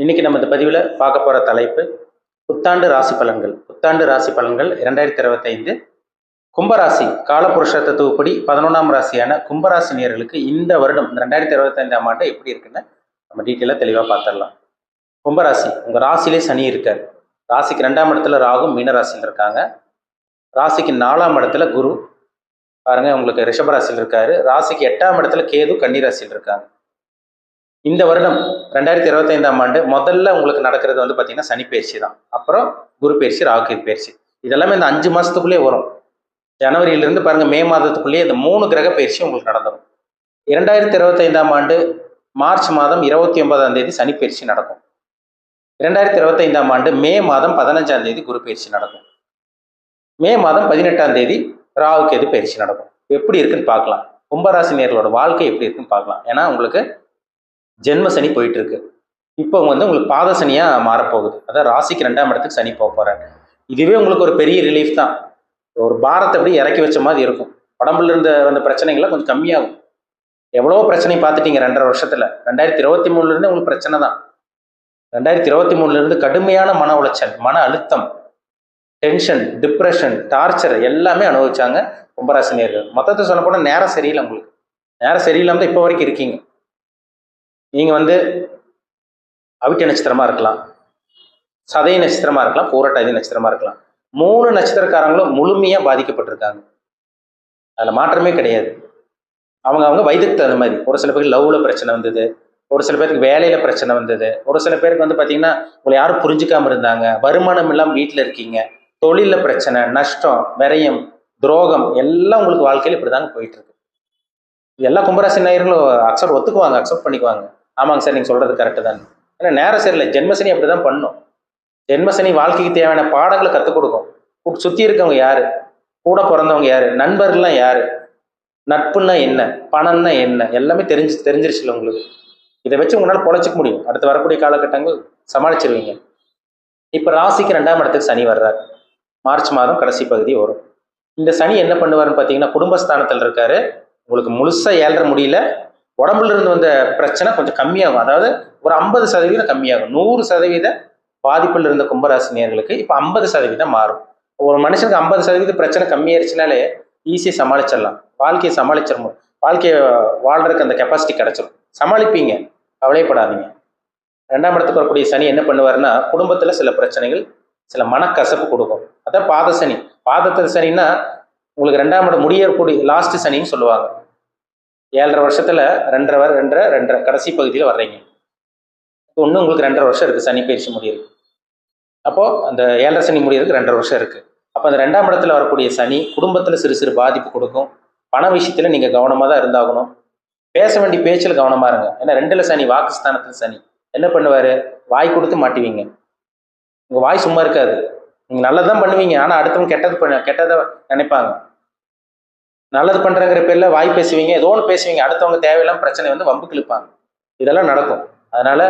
இன்னைக்கு நம்ம இந்த பதிவில் பார்க்க போகிற தலைப்பு புத்தாண்டு ராசி பலன்கள். புத்தாண்டு ராசி பலன்கள் இரண்டாயிரத்தி இருபத்தைந்து. கும்பராசி காலபுருஷ தத்துவப்படி பதினொன்றாம் ராசியான கும்பராசி நேர்களுக்கு இந்த வருடம் இந்த ரெண்டாயிரத்தி இருபத்தைந்தாம் ஆண்டு எப்படி இருக்குன்னு நம்ம டீட்டெயிலாக தெளிவாக பார்த்துடலாம். கும்பராசி உங்கள் ராசிலே சனி இருக்கார். ராசிக்கு ரெண்டாம் இடத்துல ராகும் மீனராசியில் இருக்காங்க. ராசிக்கு நாலாம் இடத்துல குரு. பாருங்க உங்களுக்கு ரிஷபராசியில் இருக்காரு. ராசிக்கு எட்டாம் இடத்துல கேது கன்னிராசியில் இருக்காங்க. இந்த வருடம் ரெண்டாயிரத்தி இருபத்தைந்தாம் ஆண்டு முதல்ல உங்களுக்கு நடக்கிறது வந்து பார்த்தீங்கன்னா சனி பயிற்சி தான். அப்புறம் குரு பயிற்சி ராகு பயிற்சி. இதெல்லாமே இந்த அஞ்சு மாதத்துக்குள்ளேயே வரும். ஜனவரியிலிருந்து பாருங்க மே மாதத்துக்குள்ளேயே இந்த மூணு கிரக பயிற்சி உங்களுக்கு நடந்துடும் இரண்டாயிரத்தி இருபத்தைந்தாம் ஆண்டு மார்ச் மாதம் இருபத்தி ஒன்பதாம் தேதி சனி பயிற்சி நடக்கும். இரண்டாயிரத்தி இருபத்தைந்தாம் ஆண்டு மே மாதம் பதினஞ்சாம் தேதி குரு பயிற்சி நடக்கும். மே மாதம் பதினெட்டாம் தேதி ராகு கேது பயிற்சி நடக்கும். எப்படி இருக்குன்னு பார்க்கலாம். கும்பராசி நேர்களோட வாழ்க்கை எப்படி இருக்குன்னு பார்க்கலாம். ஏன்னா உங்களுக்கு ஜென்ம சனி போயிட்டு இருக்கு இப்போ வந்து உங்களுக்கு பாத சனியாக மாறப்போகுது. அதான் ராசிக்கு ரெண்டாம் இடத்துக்கு சனி போக போறாரு. இதுவே உங்களுக்கு ஒரு பெரிய ரிலீஃப் தான். ஒரு பாரத்தை அப்படியே இறக்கி வச்ச மாதிரி இருக்கும். உடம்புல இருந்த அந்த பிரச்சனைகள்லாம் கொஞ்சம் கம்மியாகும். எவ்வளோ பிரச்சனை பார்த்துட்டீங்க ரெண்டரை வருஷத்தில். ரெண்டாயிரத்தி இருபத்தி மூணுலேருந்து உங்களுக்கு பிரச்சனை தான். ரெண்டாயிரத்தி இருபத்தி மூணுலேருந்து கடுமையான மன உளைச்சல் மன அழுத்தம் டென்ஷன் டிப்ரெஷன் டார்ச்சர் எல்லாமே அனுபவிச்சாங்க கும்பராசினியர்கள். மொத்தத்தை சொல்லப்போனால் நேரம் சரியில்லை உங்களுக்கு. நேரம் சரியில்லாம தான் இப்போ வரைக்கும் இருக்கீங்க. நீங்கள் வந்து அவிட்ட நட்சத்திரமாக இருக்கலாம். சதய நட்சத்திரமாக இருக்கலாம் பூரட்டாதி நட்சத்திரமாக இருக்கலாம். மூணு நட்சத்திரக்காரங்களும் முழுமையாக பாதிக்கப்பட்டிருக்காங்க. அதில் மாற்றமே கிடையாது. அவங்க அவங்க வயதுக்கு தகுந்த மாதிரி. ஒரு சில பேருக்கு லவ்வில் பிரச்சனை வந்தது. ஒரு சில பேருக்கு வேலையில் பிரச்சனை வந்தது. ஒரு சில பேருக்கு வந்து பார்த்தீங்கன்னா உங்களை யாரும் புரிஞ்சுக்காமல் இருந்தாங்க. வருமானம் இல்லாமல் வீட்டில் இருக்கீங்க. தொழிலில் பிரச்சனை நஷ்டம் விரயம் துரோகம் எல்லாம் உங்களுக்கு வாழ்க்கையில் இப்படி தாங்க போயிட்டு இருக்கு. எல்லா கும்பராசி நேயர்களும் அக்செப்ட் ஒத்துக்குவாங்க அக்செப்ட் பண்ணிக்குவாங்க. ஆமாங்க சார் நீங்கள் சொல்கிறது கரெக்டு தான் ஏன்னா நேரம் சரியில்லை. ஜென்மசனி அப்படி தான் பண்ணும். ஜென்மசனி வாழ்க்கைக்கு தேவையான பாடங்களை கற்றுக் கொடுக்கும். சுற்றி இருக்கவங்க யார்? கூட பிறந்தவங்க யார்? நண்பர்கள்லாம் யார்? நட்புன்னா என்ன? பணம்னா என்ன? எல்லாமே தெரிஞ்சு தெரிஞ்சிருச்சுல உங்களுக்கு. இதை வச்சு உங்களால் பொழைச்சிக்க முடியும். அடுத்து வரக்கூடிய காலகட்டங்கள் சமாளிச்சிருவீங்க. இப்போ ராசிக்கு ரெண்டாம் இடத்துக்கு சனி வர்றார். மார்ச் மாதம் கடைசி பகுதி வரும். இந்த சனி என்ன பண்ணுவாருன்னு பார்த்தீங்கன்னா குடும்பஸ்தானத்தில் இருக்காரு. உங்களுக்கு முழுசாக ஏழ்ற முடியல. உடம்புல இருந்து வந்த பிரச்சனை கொஞ்சம் கம்மியாகும். அதாவது ஒரு ஐம்பது சதவீதம் கம்மியாகும். நூறு சதவீத பாதிப்பில் இருந்த கும்பராசினியர்களுக்கு இப்போ ஐம்பது சதவீதம் மாறும். ஒரு மனுஷனுக்கு ஐம்பது சதவீத பிரச்சனை கம்மியாயிருச்சுனாலே ஈஸியாக சமாளிச்சிடலாம். வாழ்க்கையை சமாளிச்சிடணும். வாழ்க்கையை வாழ்றதுக்கு அந்த கெப்பாசிட்டி கிடச்சிரும். சமாளிப்பீங்க. கவலைப்படாதீங்க. ரெண்டாம் இடத்துக்கு வரக்கூடிய சனி என்ன பண்ணுவாருன்னா குடும்பத்தில் சில பிரச்சனைகள் சில மனக்கசப்பு கொடுக்கும். அதான் பாத சனி பாதத்தில் சனின்னா உங்களுக்கு ரெண்டாம் இடம் முடியக்கூடிய லாஸ்ட் சனின்னு சொல்லுவாங்க. ஏழரை வருஷத்தில் ரெண்டரை வர ரெண்டரை ரெண்டரை கடைசி பகுதியில் வர்றீங்க. இன்னும் உங்களுக்கு ரெண்டரை வருஷம் இருக்குது சனி பயிற்சி முடியுது அப்போது அந்த ஏழரை சனி முடியறதுக்கு ரெண்டரை வருஷம் இருக்கு. அப்போ அந்த ரெண்டாம் இடத்துல வரக்கூடிய சனி குடும்பத்தில் சிறு சிறு பாதிப்பு கொடுக்கும். பண விஷயத்தில் நீங்கள் கவனமாக தான் இருந்தாகணும். பேச வேண்டிய பேச்சில் கவனமாக இருங்க. ஏன்னா ரெண்டில் சனி வாக்குஸ்தானத்தில் சனி. என்ன பண்ணுவார்? வாய் கொடுத்து மாட்டுவீங்க. உங்கள் வாய் சும்மா இருக்காது. நீங்கள் நல்லதான் பண்ணுவீங்க. ஆனால் அடுத்தவங்க கெட்டது பண்ண கெட்டதை நினைப்பாங்க. நல்லது பண்ணுறங்கிற பேரில் வாய் பேசுவீங்க ஏதோ ஒன்று பேசுவீங்க. அடுத்தவங்க தேவையில்லாம பிரச்சனை வந்து வம்பு இழுப்பாங்க. இதெல்லாம் நடக்கும். அதனால்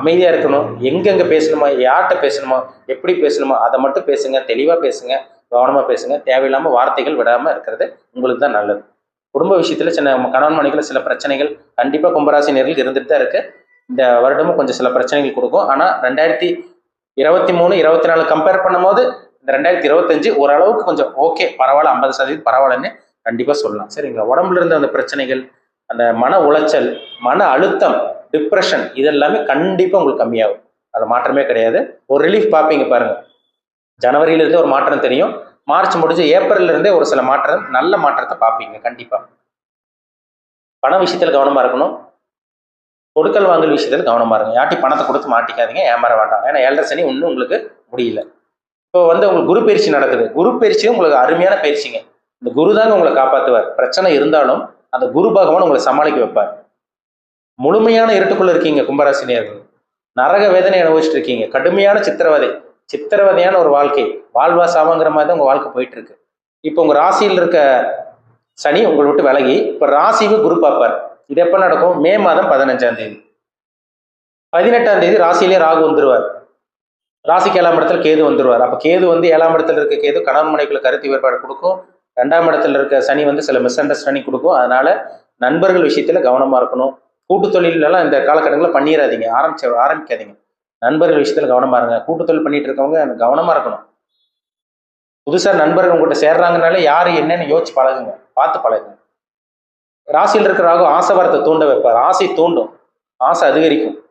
அமைதியாக இருக்கணும். எங்கெங்கே பேசணுமோ யார்கிட்ட பேசணுமோ எப்படி பேசணுமோ அதை மட்டும் பேசுங்க தெளிவாக பேசுங்க கவனமாக பேசுங்க. தேவையில்லாமல் வார்த்தைகள் விடாமல் இருக்கிறது உங்களுக்கு தான் நல்லது. குடும்ப விஷயத்தில் சின்ன கணவன் மனைவில சில பிரச்சனைகள் கண்டிப்பாக கும்பராசி நேர்கள் இருந்துட்டு தான் இருக்குது இந்த வருடமும் கொஞ்சம் சில பிரச்சனைகள் கொடுக்கும். ஆனால் ரெண்டாயிரத்தி இருபத்தி மூணு இருபத்தி நாலு கம்பேர் பண்ணும்போது இந்த ரெண்டாயிரத்தி இருபத்தஞ்சு ஓரளவுக்கு கொஞ்சம் ஓகே பரவாயில்ல ஐம்பது சதவீதம் பரவாயில்லன்னு கண்டிப்பாக சொல்லலாம். சரிங்களா? உடம்புல இருந்த அந்த பிரச்சனைகள் அந்த மன உளைச்சல் மன அழுத்தம் டிப்ரெஷன் இதெல்லாமே கண்டிப்பாக உங்களுக்கு கம்மியாகும். அது மாற்றமே கிடையாது. ஒரு ரிலீஃப் பார்ப்பீங்க பாருங்கள் ஜனவரியிலேருந்தே ஒரு மாற்றம் தெரியும். மார்ச் முடிஞ்சு ஏப்ரல்லேருந்தே ஒரு சில மாற்றம் நல்ல மாற்றத்தை பார்ப்பீங்க கண்டிப்பாக பண விஷயத்தில் கவனமாக இருக்கணும். கொடுக்கல் வாங்கல் விஷயத்தில் கவனமாக இருங்க. யாட்டி பணத்தை கொடுத்து மாட்டிக்காதீங்க. ஏமாற வேண்டாம். ஏன்னா ஏழரை சனி ஒன்றும் உங்களுக்கு முடியல. இப்போ வந்து உங்களுக்கு குரு பயிற்சி நடக்குது. குரு பயிற்சியும் உங்களுக்கு அருமையான பயிற்சிங்க. இந்த குரு தாங்க உங்களை காப்பாற்றுவார் பிரச்சனை இருந்தாலும் அந்த குரு பகவான் உங்களை சமாளிக்க வைப்பார். முழுமையான இருட்டுக்குள்ள இருக்கீங்க கும்பராசினியர்கள். நரக வேதனை அனுபவிச்சுட்டு இருக்கீங்க. கடுமையான சித்திரவதை. சித்திரவதையான ஒரு வாழ்க்கை. வாழ்வா சாவங்கிற மாதிரி தான் உங்க வாழ்க்கை போயிட்டு இருக்கு இப்போ உங்க ராசியில் இருக்க சனி உங்களை விட்டு விலகி இப்போ ராசிக்கு குரு பார்ப்பார். இது எப்போ நடக்கும்? மே மாதம் பதினஞ்சாம் தேதி. பதினெட்டாம் தேதி ராசியிலே ராகு வந்துருவார். ராசிக்கு ஏழாம் இடத்துல கேது வந்துருவார். அப்போ கேது வந்து ஏழாம் இடத்துல இருக்க கேது கணவன் மனைக்குள்ள கருத்து வேறுபாடு கொடுக்கும். ரெண்டாம் இடத்துல இருக்க சனி வந்து சில மிஸ் அண்டர்ஸ்டாண்டிங் கொடுக்கும். அதனால நண்பர்கள் விஷயத்துல கவனமா இருக்கணும். கூட்டு தொழிலெல்லாம் இந்த காலகட்டங்களில் பண்ணிடாதீங்க ஆரம்பிச்ச ஆரம்பிக்காதீங்க. நண்பர்கள் விஷயத்துல கவனமா இருங்க. கூட்டுத்தொழில் பண்ணிட்டு இருக்கவங்க கவனமா இருக்கணும். புதுசாக நண்பர்கள் உங்கள்கிட்ட சேர்றாங்கனாலே யார் என்னன்னு யோசிச்சு பழகுங்க. பார்த்து பழகுங்க. ராசியில் இருக்கிற ராகு ஆசை வரத்தை தூண்ட வைப்பார். ஆசை தூண்டும். ஆசை அதிகரிக்கும்.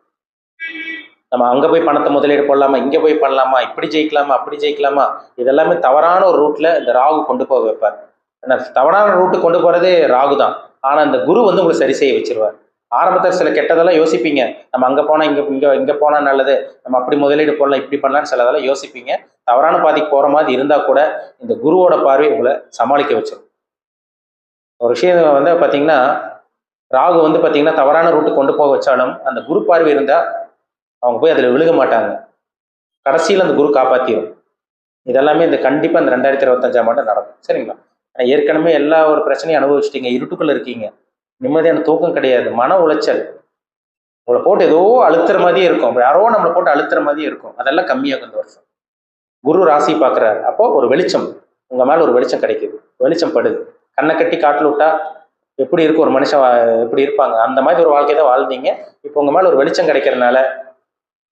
நம்ம அங்கே போய் பணத்தை முதலீடு போடலாமா இங்கே போய் பண்ணலாமா இப்படி ஜெயிக்கலாமா அப்படி ஜெயிக்கலாமா இதெல்லாமே தவறான ஒரு ரூட்டில் இந்த ராகு கொண்டு போக வைப்பார். ஏன்னா தவறான ரூட்டு கொண்டு போகிறதே ராகு தான். ஆனால் இந்த குரு வந்து உங்களை சரி செய்ய வச்சிருவார். ஆரம்பத்தில் சில கெட்டதெல்லாம் யோசிப்பீங்க. நம்ம அங்கே போனால் இங்கே இங்கே இங்கே போனால் நல்லது நம்ம அப்படி முதலீடு போடலாம் இப்படி பண்ணலாம்னு சிலதெல்லாம் யோசிப்பீங்க. தவறான பாதைக்கு போகிற மாதிரி இருந்தால் கூட இந்த குருவோட பார்வை உங்களை சமாளிக்க வச்சிடும் ஒரு விஷயம் வந்து பார்த்தீங்கன்னா ராகு வந்து பார்த்தீங்கன்னா தவறான ரூட்டு கொண்டு போக வச்சாலும் அந்த குரு பார்வை இருந்தால் அவங்க போய் அதில் விழுக மாட்டாங்க. கடைசியில் அந்த குரு காப்பாற்றிடும் இதெல்லாமே இந்த கண்டிப்பாக இந்த ரெண்டாயிரத்தி இருபத்தஞ்சாம் ஆண்டு நடக்கும். சரிங்களா? ஆனால் ஏற்கனவே எல்லா ஒரு பிரச்சனையும் அனுபவிச்சிட்டீங்க. இருட்டுக்குள்ள இருக்கீங்க. நிம்மதியான தூக்கம் கிடையாது. மன உளைச்சல். உங்களை போட்டு ஏதோ அழுத்துற மாதிரியே இருக்கும். யாரோ நம்மளை போட்டு அழுத்துற மாதிரியே இருக்கும். அதெல்லாம் கம்மியாகும் இந்த வருஷம். குரு ராசி பார்க்குறாரு அப்போ ஒரு வெளிச்சம். உங்கள் மேலே ஒரு வெளிச்சம் கிடைக்குது. வெளிச்சம் படுது. கண்ணை கட்டி காட்டில் விட்டா எப்படி இருக்கும்? ஒரு மனுஷன் எப்படி இருப்பாங்க? அந்த மாதிரி ஒரு வாழ்க்கை தான் வாழ்ந்தீங்க. இப்போ உங்கள் மேலே ஒரு வெளிச்சம் கிடைக்கிறதுனால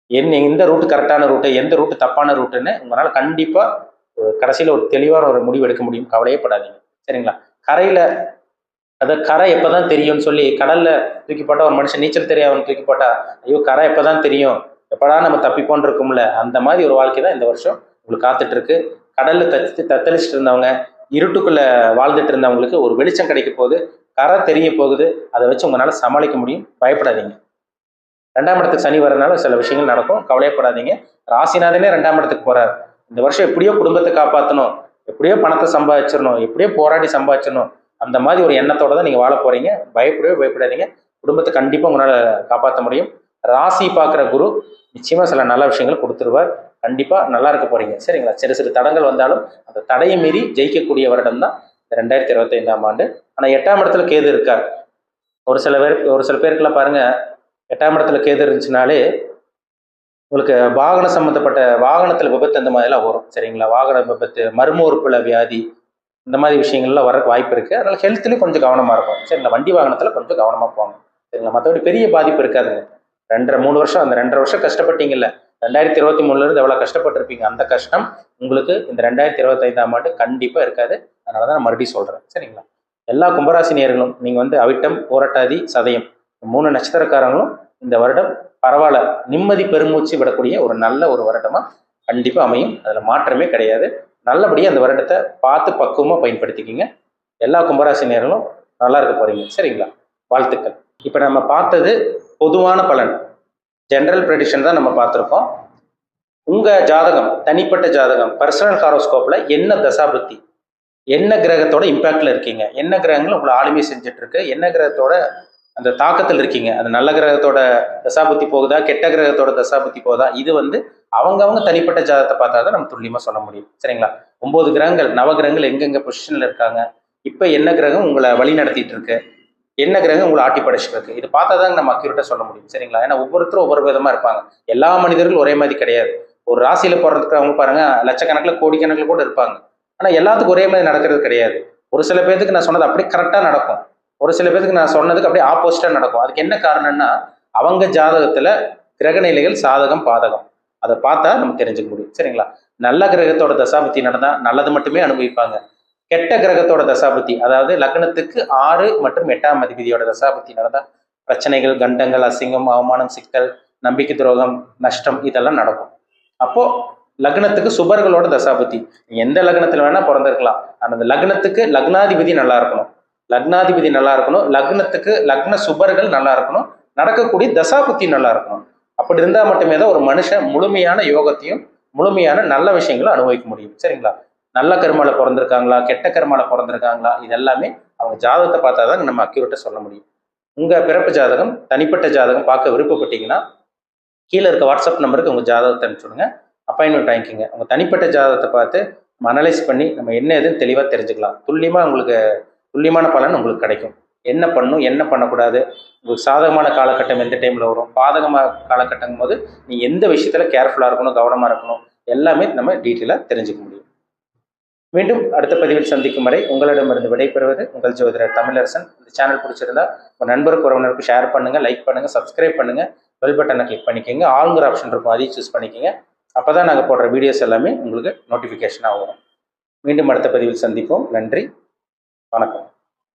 என்ன எந்த ரூட்டு கரெக்டான ரூட்டு எந்த ரூட்டு தப்பான ரூட்டுன்னு உங்களால் கண்டிப்பாக கடைசியில் ஒரு தெளிவான ஒரு முடிவு எடுக்க முடியும். கவலையே படாதீங்க. சரிங்களா? கரையில் அது கரை எப்போ தான் தெரியும்னு சொல்லி கடலில் தூக்கி போட்டால் ஒரு மனுஷன் நீச்சல் தெரியாதவன் தூக்கி போட்டால் ஐயோ கரை எப்பதான் தெரியும்? எப்படா நம்ம தப்பிப்போன் இருக்கும்ல? அந்த மாதிரி ஒரு வாழ்க்கை தான் இந்த வருஷம் உங்களுக்கு காத்துட்டு இருக்கு. கடல்ல தத்து தத்தளிச்சுட்டு இருந்தவங்க இருட்டுக்குள்ளே வாழ்ந்துட்டு இருந்தவங்களுக்கு ஒரு வெளிச்சம் கிடைக்க போகுது. கரை தெரிய போகுது. அதை வச்சு உங்களால் சமாளிக்க முடியும். பயப்படாதீங்க. ரெண்டாம் இடத்துக்கு சனி வரனால சில விஷயங்கள் நடக்கும். கவலையப்படாதீங்க. ராசிநாதனே ரெண்டாம் இடத்துக்கு போறார். இந்த வருஷம் எப்படியோ குடும்பத்தை காப்பாற்றணும் எப்படியோ பணத்தை சம்பாதிச்சிடணும். எப்படியோ போராடி சம்பாதிச்சிடணும். அந்த மாதிரி ஒரு எண்ணத்தோட தான் நீங்க வாழ போறீங்க. பயப்படவே பயப்படாதீங்க. குடும்பத்தை கண்டிப்பா உங்களால் காப்பாற்ற முடியும். ராசி பார்க்குற குரு நிச்சயமா சில நல்ல விஷயங்கள் கொடுத்துருவார். கண்டிப்பா நல்லா இருக்க போறீங்க. சரிங்களா? சிறு சிறு தடங்கள் வந்தாலும் அந்த தடையை மீறி ஜெயிக்கக்கூடிய வருடம் தான் இந்த ரெண்டாயிரத்தி இருபத்தி ஐந்தாம் ஆண்டு. ஆனால் எட்டாம் இடத்துல கேது இருக்கார். ஒரு சில பேருக்கு ஒரு சில பேருக்குலாம் பாருங்க எட்டாம் இடத்துல கேது இருந்துச்சுனாலே உங்களுக்கு வாகன சம்மந்தப்பட்ட வாகனத்தில் விபத்து அந்த மாதிரிலாம் வரும் சரிங்களா? வாகன விபத்து மர்ம உறுப்புல வியாதி இந்த மாதிரி விஷயங்கள்லாம் வரக்கு வாய்ப்பு இருக்குது அதனால் ஹெல்த்துலேயும் கொஞ்சம் கவனமாக இருக்கும் சரிங்களா? வண்டி வாகனத்தில் கொஞ்சம் கவனமாக போங்க. சரிங்களா? மற்றபடி பெரிய பாதிப்பு இருக்காதுங்க. ரெண்டரை மூணு வருஷம் அந்த ரெண்டரை வருஷம் கஷ்டப்பட்டீங்கல்ல ரெண்டாயிரத்தி இருபத்தி மூணுலேருந்து இருந்து கஷ்டப்பட்டிருப்பீங்க? அந்த கஷ்டம் உங்களுக்கு இந்த ரெண்டாயிரத்தி இருபத்தைந்தாம் ஆண்டு கண்டிப்பாக இருக்காது. அதனால தான் நான் மறுபடியும் சொல்கிறேன் சரிங்களா? எல்லா கும்பராசி நீங்கள் வந்து அவிட்டம் போராட்டாதி சதயம் மூணு நட்சத்திரக்காரங்களும் இந்த வருடம் பரவாயில்ல நிம்மதி பெருமூச்சு விடக்கூடிய ஒரு நல்ல ஒரு வருடமா கண்டிப்பா அமையும். அதுல மாற்றமே கிடையாது. நல்லபடியா அந்த வருடத்தை பார்த்து பக்குவமா பயன்படுத்திக்கிங்க. எல்லா கும்பராசி நேரங்களும் நல்லா இருக்க போறீங்க. சரிங்களா? வாழ்த்துக்கள். இப்ப நம்ம பார்த்தது பொதுவான பலன். ஜென்ரல் ப்ரெடிஷன் தான் நம்ம பார்த்துருக்கோம். உங்க ஜாதகம் தனிப்பட்ட ஜாதகம் பர்சனல் ஹாரோஸ்கோப்ல என்ன தசாபுத்தி? என்ன கிரகத்தோட இம்பாக்ட்ல இருக்கீங்க? என்ன கிரகங்கள் உங்களை ஆளுமை செஞ்சுட்டு இருக்கு என்ன கிரகத்தோட அந்த தாக்கத்தில் இருக்கீங்க. அந்த நல்ல கிரகத்தோட தசாபுத்தி போகுதா கெட்ட கிரகத்தோட தசாபுத்தி போகுதா? இது வந்து அவங்கவங்க தனிப்பட்ட ஜாதகத்தை பார்த்தா தான் நம்ம துல்லியமாக சொல்ல முடியும். சரிங்களா? ஒன்பது கிரகங்கள் நவ கிரகங்கள் எங்கெங்க பொசிஷன்ல இருக்காங்க? இப்போ என்ன கிரகம் உங்களை வழி நடத்திட்டு இருக்கு? என்ன கிரகம் உங்களை ஆட்டி படைச்சிட்டு இருக்கு? இது பார்த்தா தான் நம்ம அக்யூரேட்டா சொல்ல முடியும். சரிங்களா? ஏன்னா ஒவ்வொருத்தரும் ஒவ்வொரு விதமா இருப்பாங்க. எல்லா மனிதர்களும் ஒரே மாதிரி கிடையாது. ஒரு ராசியில பிறந்துக்கிறவங்க பாருங்க லட்சக்கணக்கில் கோடிக்கணக்கில் கூட இருப்பாங்க. ஆனா எல்லாத்துக்கும் ஒரே மாதிரி நடக்கிறது கிடையாது. ஒரு சில பேருக்கு நான் சொன்னது அப்படியே கரெக்டா நடக்கும். ஒரு சில பேருக்கு நான் சொன்னதுக்கு அப்படியே ஆப்போசிட்டாக நடக்கும். அதுக்கு என்ன காரணம்னா அவங்க ஜாதகத்துல கிரகநிலைகள் சாதகம் பாதகம். அதை பார்த்தா நம்ம தெரிஞ்சுக்க முடியும். சரிங்களா? நல்ல கிரகத்தோட தசாபுத்தி நடந்தால் நல்லது மட்டுமே அனுபவிப்பாங்க. கெட்ட கிரகத்தோட தசாபுத்தி அதாவது லக்னத்துக்கு ஆறு மற்றும் எட்டாம் அதிபதியோட தசாபுத்தி நடந்தால் பிரச்சனைகள் கண்டங்கள் அசிங்கம் அவமானம் சிக்கல் நம்பிக்கை துரோகம் நஷ்டம் இதெல்லாம் நடக்கும். அப்போ லக்னத்துக்கு சுபர்களோட தசாபுத்தி எந்த லக்னத்தில் வேணா பிறந்திருக்கலாம். ஆனால் அந்த லக்னத்துக்கு லக்னாதிபதி நல்லா இருக்கணும். லக்னாதிபதி நல்லா இருக்கணும் லக்னத்துக்கு லக்ன சுபர்கள் நல்லா இருக்கணும் நடக்கக்கூடிய தசாபுத்தி நல்லா இருக்கணும் அப்படி இருந்தால் மட்டுமே தான் ஒரு மனுஷன் முழுமையான யோகத்தையும் முழுமையான நல்ல விஷயங்களும் அனுபவிக்க முடியும். சரிங்களா? நல்ல கருமால பிறந்திருக்காங்களா? கெட்ட கருமால பிறந்திருக்காங்களா? இது எல்லாமே அவங்க ஜாதகத்தை பார்த்தா தான் நம்ம அக்யூரேட்டாக சொல்ல முடியும். உங்கள் பிறப்பு ஜாதகம் தனிப்பட்ட ஜாதகம் பார்க்க விருப்பப்பட்டீங்கன்னா கீழே இருக்க வாட்ஸ்அப் நம்பருக்கு உங்கள் ஜாதகத்தை அனுப்பிச்சுடுங்க அப்பாயின்மெண்ட் வாங்கிக்கிங்க. உங்கள் தனிப்பட்ட ஜாதகத்தை பார்த்து நம்ம அனலைஸ் பண்ணி நம்ம என்ன எதுன்னு தெளிவாக தெரிஞ்சுக்கலாம். துல்லியமாக உங்களுக்கு துல்லியமான பலன் உங்களுக்கு கிடைக்கும். என்ன பண்ணும் என்ன பண்ணக்கூடாது? உங்களுக்கு சாதகமான காலகட்டம் எந்த டைமில் வரும்? பாதகமான காலகட்டங்கும் போது நீ எந்த விஷயத்தில் கேர்ஃபுல்லாக இருக்கணும் கவனமாக இருக்கணும்? எல்லாமே நம்ம டீட்டெயிலாக தெரிஞ்சுக்க முடியும். மீண்டும் அடுத்த பதிவில் சந்திக்கும் வரை உங்களிடமிருந்து விடைபெறுவது உங்கள் ஜோதிடர் தமிழரசன். இந்த சேனல் பிடிச்சிருந்தா உங்கள் நண்பருக்கு உறவினருக்கு ஷேர் பண்ணுங்கள் லைக் பண்ணுங்கள் சப்ஸ்கிரைப் பண்ணுங்கள் பெல் பட்டனை கிளிக் பண்ணிக்கோங்க. ஆளுங்கிற ஆப்ஷன் இருக்கும் அதையும் சூஸ் பண்ணிக்கோங்க. அப்போ தான் நாங்கள் போடுற வீடியோஸ் எல்லாமே உங்களுக்கு நோட்டிஃபிகேஷனாக வரும். மீண்டும் அடுத்த பதிவில் சந்திப்போம். நன்றி. வணக்கம்